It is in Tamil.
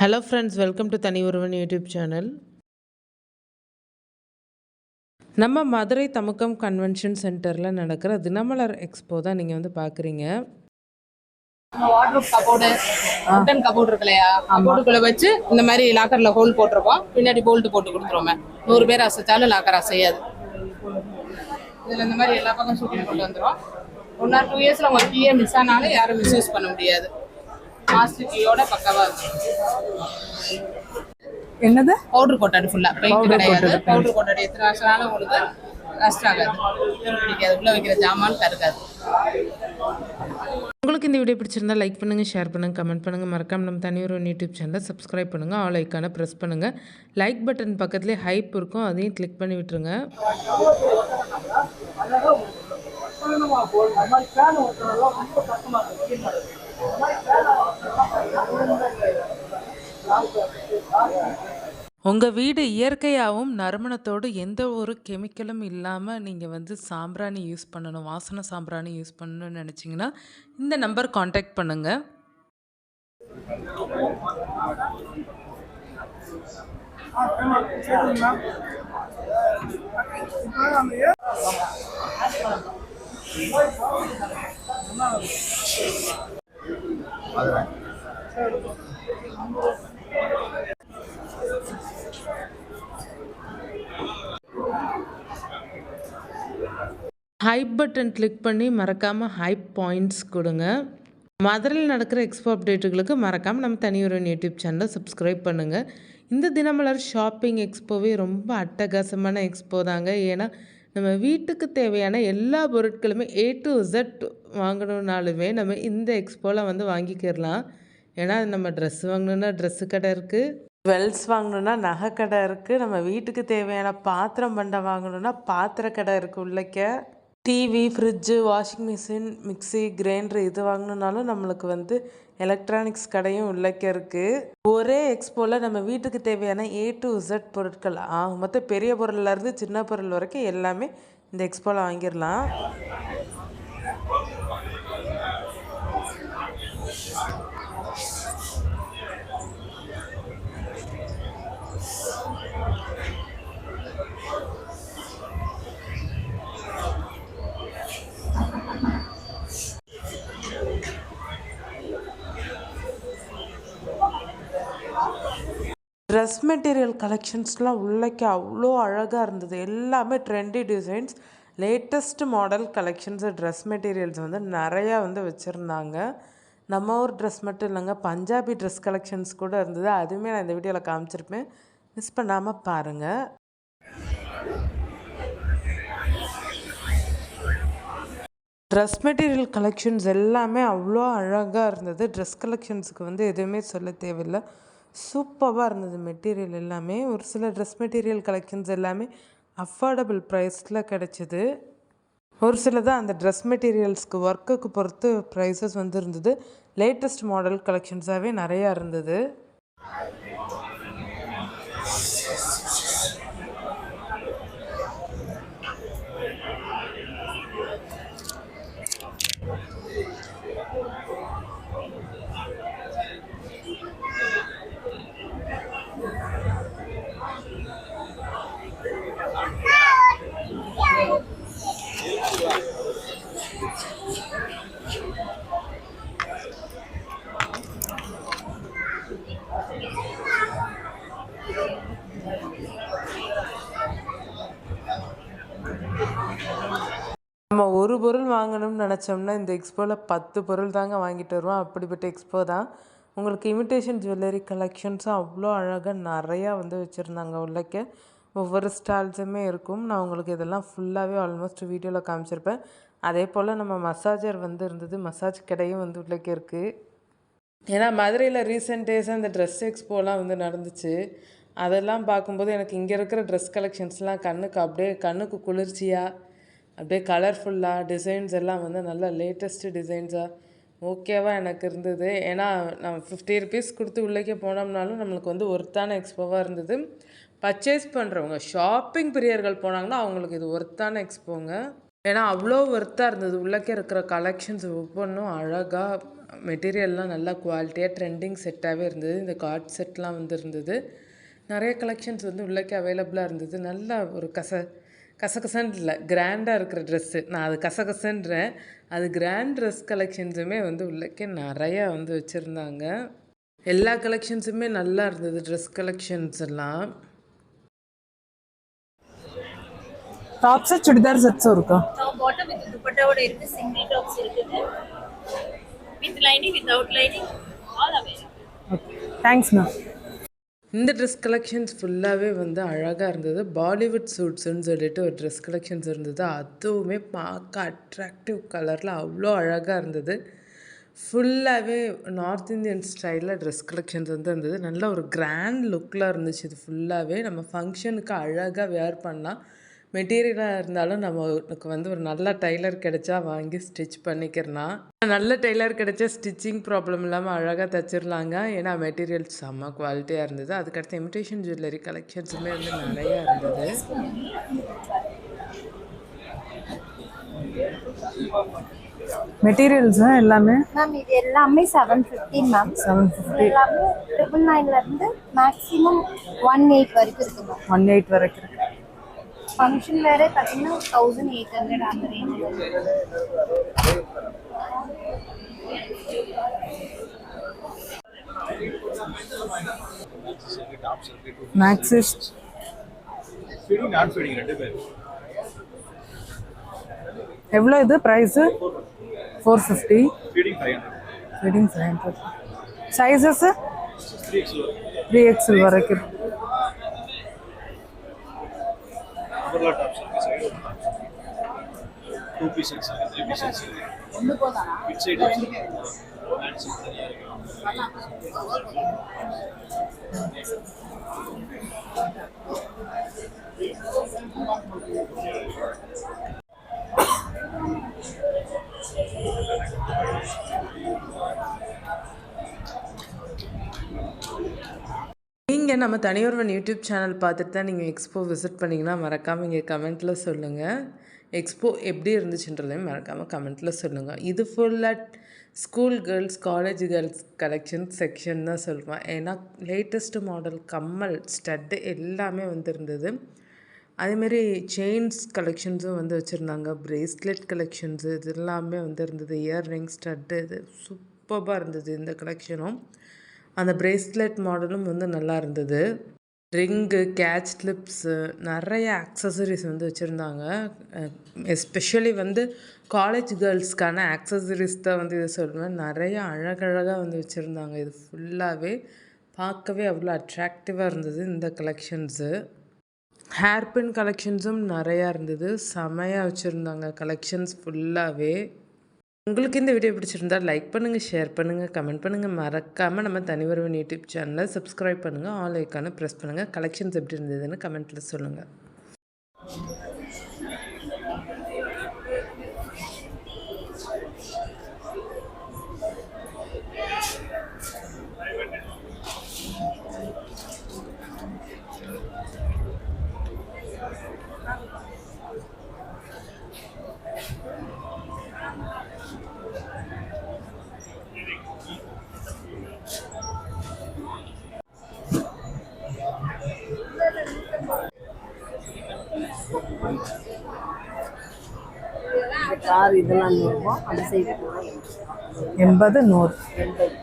ஹலோ ஃப்ரெண்ட்ஸ் வெல்கம் டு தனி ஒருவன் யூடியூப் சேனல் நம்ம மதுரை தமுக்கம் கன்வென்ஷன் சென்டரில் நடக்கிற தினமலர் எக்ஸ்போ தான் நீங்கள் வந்து பார்க்குறீங்க. வார்ட்ரோப் கபோர்டு உட்டன் கபோர்டு இருக்கு இல்லையா கபோர்டுக்குள்ள வச்சு இந்த மாதிரி லாக்கர்ல ஹோல் போட்டிருப்போம் பின்னாடி போல்ட் போட்டு கொடுத்துருவோம் நூறு பேர் அசைச்சாலும் லாக்கர் அசையாது. இதுல இந்த மாதிரி எல்லா பக்கம் ஷூட்டிங் கொண்டு வந்துரும் ஒன் ஆர் டூ இயர்ஸ்ல உங்க கீயே மிஸ் ஆனாலும் யாரும் மிஸ்யூஸ் பண்ண முடியாது. மாஸ்டர் கீயோட பக்கவா இருக்கும் என்னது? பவுடர் கோட்டட் ஃபுல்லா பெயிண்ட் கிடையாது. பவுடர் கோட்டட் எத்தனை வருஷம் ஆனாலும் உங்களுக்கு கஷ்டம் ஆகாது. பிடிக்காது. உள்ள வைக்கிற ஜாமான் கருக்காது உங்களுக்கு இந்த வீடியோ பிடிச்சிருந்தா லைக் பண்ணுங்கள் ஷேர் பண்ணுங்கள் கமெண்ட் பண்ணுங்கள் மறக்காம நம்ம தனி ஒரு யூடியூப் சேனலை சப்ஸ்கிரைப் பண்ணுங்கள் ஆல் ஐக்கானை ப்ரெஸ் பண்ணுங்கள் லைக் பட்டன் பக்கத்துலேயே ஹைப் இருக்கும். அதையும் கிளிக் பண்ணி விட்டுருங்க. உங்கள் வீடு இயற்கையாகவும் நறுமணத்தோடு எந்த ஒரு கெமிக்கலும் இல்லாமல் நீங்கள் வந்து சாம்பிராணி யூஸ் பண்ணணும் வாசனை சாம்பிராணி யூஸ் பண்ணணும்னு நினச்சிங்கன்னா இந்த நம்பர் காண்டாக்ட் பண்ணுங்கள் ஹைப் பட்டன் கிளிக் பண்ணி மறக்காமல் ஹைப் பாயிண்ட்ஸ் கொடுங்க. மதுரையில் நடக்கிற எக்ஸ்போ அப்டேட்டுகளுக்கு மறக்காமல் நம்ம தனியொரு யூடியூப் சேனலை சப்ஸ்கிரைப் பண்ணுங்கள் இந்த தினமலர் ஷாப்பிங் எக்ஸ்போவே ரொம்ப அட்டகாசமான எக்ஸ்போ தாங்க. ஏன்னா நம்ம வீட்டுக்கு தேவையான எல்லா பொருட்களுமே ஏ டு இசட் வாங்கணுன்னாலுமே நம்ம இந்த எக்ஸ்போவில் வந்து வாங்கிக்கிடலாம். ஏன்னா நம்ம ட்ரெஸ் வாங்கணுன்னா ட்ரெஸ்ஸு கடை இருக்குது ஜுவல்ஸ் வாங்கணுன்னா நகை கடை இருக்குது நம்ம வீட்டுக்கு தேவையான பாத்திரம் பண்டை வாங்கணுன்னா பாத்திர கடை இருக்குது உள்ளக்க. TV fridge washing machine mixie grinder இது வாங்கணுன்னாலும் நம்மளுக்கு வந்து எலக்ட்ரானிக்ஸ் கடையும் உள்ளக்க இருக்குது ஒரே எக்ஸ்போவில் நம்ம வீட்டுக்கு தேவையான ஏ டு இசட் பொருட்கள் ஆகும் மொத்தம் பெரிய பொருள்லேருந்து சின்ன பொருள் வரைக்கும் எல்லாமே இந்த எக்ஸ்போவில் வாங்கிடலாம் ட்ரெஸ் மெட்டீரியல் கலெக்ஷன்ஸ்லாம் உள்ளக்கே அவ்வளோ அழகாக இருந்தது. எல்லாமே trendy designs latest model collections dress materials வந்து நிறையா வந்து வச்சுருந்தாங்க. நம்ம ஊர் ட்ரெஸ் மட்டும் இல்லைங்க பஞ்சாபி ட்ரெஸ் கலெக்ஷன்ஸ் கூட இருந்தது. அதுவுமே நான் இந்த வீடியோவில் காமிச்சிருப்பேன். மிஸ் பண்ணாமல் பாருங்கள் ட்ரெஸ் மெட்டீரியல் கலெக்ஷன்ஸ் எல்லாமே அவ்வளோ அழகாக இருந்தது. ட்ரெஸ் கலெக்ஷன்ஸுக்கு வந்து எதுவுமே சொல்ல தேவையில்லை. சூப்பராக இருந்தது மெட்டீரியல் எல்லாமே. ஒரு சில ட்ரெஸ் மெட்டீரியல் கலெக்ஷன்ஸ் எல்லாமே அஃபோர்டபுள் ப்ரைஸில் கிடச்சிது. ஒரு சிலதான் அந்த ட்ரெஸ் மெட்டீரியல்ஸ்க்கு ஒர்க்குக்கு பொறுத்து ப்ரைஸஸ் வந்து இருந்தது லேட்டஸ்ட் மாடல் கலெக்ஷன்ஸாகவே நிறையா இருந்தது. நம்ம ஒரு பொருள் வாங்கணும்னு நினச்சோம்னா இந்த எக்ஸ்போவில் பத்து பொருள் தாங்க வாங்கிட்டு வருவோம். அப்படிப்பட்ட எக்ஸ்போ தான். உங்களுக்கு இமிட்டேஷன் ஜுவல்லரி கலெக்ஷன்ஸும் அவ்வளோ அழகாக நிறையா வந்து வச்சுருந்தாங்க உள்ளக்க. ஒவ்வொரு ஸ்டால்ஸுமே இருக்கும். நான் உங்களுக்கு இதெல்லாம் ஃபுல்லாகவே ஆல்மோஸ்ட் வீடியோவில் காமிச்சிருப்பேன். அதே போல் நம்ம மசாஜர் வந்து இருந்தது. மசாஜ் கடையும் வந்து உள்ளக்க இருக்குது ஏன்னா மதுரையில் ரீசெண்ட் டேஸாக இந்த ட்ரெஸ் எக்ஸ்போலாம் வந்து நடந்துச்சு. அதெல்லாம் பார்க்கும்போது எனக்கு இங்கே இருக்கிற ட்ரெஸ் கலெக்ஷன்ஸ்லாம் கண்ணுக்கு அப்படியே கண்ணுக்கு குளிர்ச்சியாக அப்படியே கலர்ஃபுல்லாக டிசைன்ஸ் எல்லாம் வந்து நல்ல லேட்டஸ்ட்டு டிசைன்ஸாக ஓகேவாக எனக்கு இருந்தது. ஏன்னா நம்ம ஃபிஃப்டி ருபீஸ் கொடுத்து உள்ளேக்கே போனோம்னாலும் நம்மளுக்கு வந்து ஒர்த்தான எக்ஸ்போவாக இருந்தது. பர்ச்சேஸ் பண்ணுறவங்க ஷாப்பிங் பிரியர்கள் போனாங்கன்னா அவங்களுக்கு இது ஒர்த்தான எக்ஸ்போங்க ஏன்னா அவ்வளோ ஒர்த்தாக இருந்தது. உள்ளக்கே இருக்கிற கலெக்ஷன்ஸ் ஒவ்வொன்றும் அழகாக மெட்டீரியல்லாம் நல்லா குவாலிட்டியாக ட்ரெண்டிங் செட்டாகவே இருந்தது. இந்த கார்ட் செட்லாம் வந்து இருந்தது. நிறைய கலெக்ஷன்ஸ் வந்து உள்ளக்கே அவைலபிளாக இருந்தது. நல்ல ஒரு கச கசகசன்னு இல்லை கிராண்டாக இருக்கிற ட்ரெஸ்ஸு நான் அது கசகசன்றேன். அது கிராண்ட் ட்ரெஸ் கலெக்ஷன்ஸுமே வந்து உள்ளக்கே நிறையா வந்து வச்சுருந்தாங்க. எல்லா கலெக்ஷன்ஸுமே நல்லா இருந்தது ட்ரெஸ் கலெக்ஷன்ஸ் எல்லாம். டாப்ஸு சுடிதார் செட்ஸும் இருக்கா? டாப் பாட்டம் வித் துப்பட்டாவோட இருக்கு சிங்கிள் டாப்ஸ் இருக்குது. With lining without lining all available okay thanks ma'am இந்த ட்ரெஸ் கலெக்ஷன்ஸ் ஃபுல்லாகவே வந்து அழகாக இருந்தது. பாலிவுட் சூட்ஸுன்னு சொல்லிட்டு ஒரு ட்ரெஸ் கலெக்ஷன்ஸ் இருந்தது. அதுவுமே பார்க்க அட்ராக்டிவ் கலரில் அவ்வளோ அழகாக இருந்தது. ஃபுல்லாகவே நார்த் இந்தியன் ஸ்டைலில் ட்ரெஸ் கலெக்ஷன்ஸ் வந்து இருந்தது. நல்ல ஒரு கிராண்ட் லுக்கில் இருந்துச்சு இது ஃபுல்லாகவே நம்ம ஃபங்க்ஷனுக்கு அழகாக வேர் பண்ணலாம். மெட்டீரியலாக இருந்தாலும் நமக்கு வந்து ஒரு நல்ல டைலர் கிடைச்சா வாங்கி ஸ்டிச் பண்ணிக்கிறலாம். நல்ல டைலர் கிடைச்சா ஸ்டிச்சிங் ப்ராப்ளம் இல்லாமல் அழகாக தைச்சிர்லாங்க. ஏன்னா மெட்டீரியல் செம்ம குவாலிட்டியாக இருந்தது. அதுக்கடுத்து இமிடேஷன் ஜுவல்லரி கலெக்ஷன்ஸுமே வந்து நிறையா இருந்தது. மெட்டீரியல்ஸ் எல்லாமே? மேம் இது எல்லாமே seven fifteen ma'am seven fifty எல்லாமே ட்ரிபிள் நைன்ல இருந்து மேக்ஸிமம் ஒன் எயிட் வரைக்கும் இருக்கு மேம் ஒன் எயிட் வரைக்கும் இருக்கு. ஃபங்க்ஷன் வேற பார்த்தீங்கன்னா தௌசண்ட் எயிட் ஹண்ட்ரட் அந்த ரேஞ்சில் மேக்ஸிஸ் ஃபீடிங் நான் ஃபீடிங் ரெண்டு பேர். எவ்வளோ இது price four fifty feeding five hundred fitting five hundred sizes three X three XL வரைக்கும். இருக்கு. ஓவர்லா டாப்ஸ் இருக்கு சைடு டூ பீஸ் செட்ஸ் இருக்கு த்ரீ பீஸ் செட்ஸ் இருக்கு பிட் சைடு ஹேண்ட் செட் தனியாக இருக்கு நம்ம தனியொருவன் யூடியூப் சேனல் பார்த்துட்டு தான் நீங்கள் எக்ஸ்போ விசிட் பண்ணிங்கன்னா மறக்காமல் இங்கே கமெண்ட்டில் சொல்லுங்கள் எக்ஸ்போ எப்படி இருந்துச்சுன்றதையும் மறக்காமல் கமெண்ட்டில் சொல்லுங்கள் இது ஃபுல்லாக school girls college girls collection section தான் சொல்லுவேன் ஏன்னா லேட்டஸ்ட்டு மாடல் கம்மல் ஸ்டட்டு எல்லாமே வந்துருந்தது. அதேமாரி செயின்ஸ் கலெக்ஷன்ஸும் வந்து வச்சுருந்தாங்க. பிரேஸ்லெட் கலெக்ஷன்ஸு இது எல்லாமே வந்து இருந்தது இயர்ரிங் ஸ்டட்டு இது சூப்பராக இருந்தது இந்த கலெக்ஷனும் அந்த பிரேஸ்லெட் மாடலும் வந்து நல்லா இருந்தது. ரிங்கு கேட்ச் கிளிப்ஸு நிறைய ஆக்சசரிஸ் வந்து வச்சுருந்தாங்க. எஸ்பெஷலி வந்து காலேஜ் கேர்ள்ஸ்க்கான ஆக்சசரிஸ் தான் வந்து இது சொல்லுவேன் நிறைய அழகழகாக வந்து வச்சுருந்தாங்க. இது ஃபுல்லாகவே பார்க்கவே அவ்வளோ அட்ராக்டிவாக இருந்தது இந்த கலெக்ஷன்ஸு ஹேர்பின் கலெக்ஷன்ஸும் நிறையா இருந்தது. செமையாக வச்சுருந்தாங்க கலெக்ஷன்ஸ் ஃபுல்லாகவே உங்களுக்கு இந்த வீடியோ பிடிச்சிருந்தால் லைக் பண்ணுங்கள் ஷேர் பண்ணுங்கள் கமெண்ட் பண்ணுங்கள் மறக்காமல் நம்ம தனிவருவன் யூடியூப் சேனலை சப்ஸ்கிரைப் பண்ணுங்கள் ஆல் ஐக்கானை ப்ரெஸ் பண்ணுங்கள் கலெக்ஷன்ஸ் எப்படி இருந்ததுன்னு கமெண்ட்டில் சொல்லுங்கள் கார் இதெல்லாம் நூறுரூவா அந்த சைடு எண்பது நூறு. எண்பது.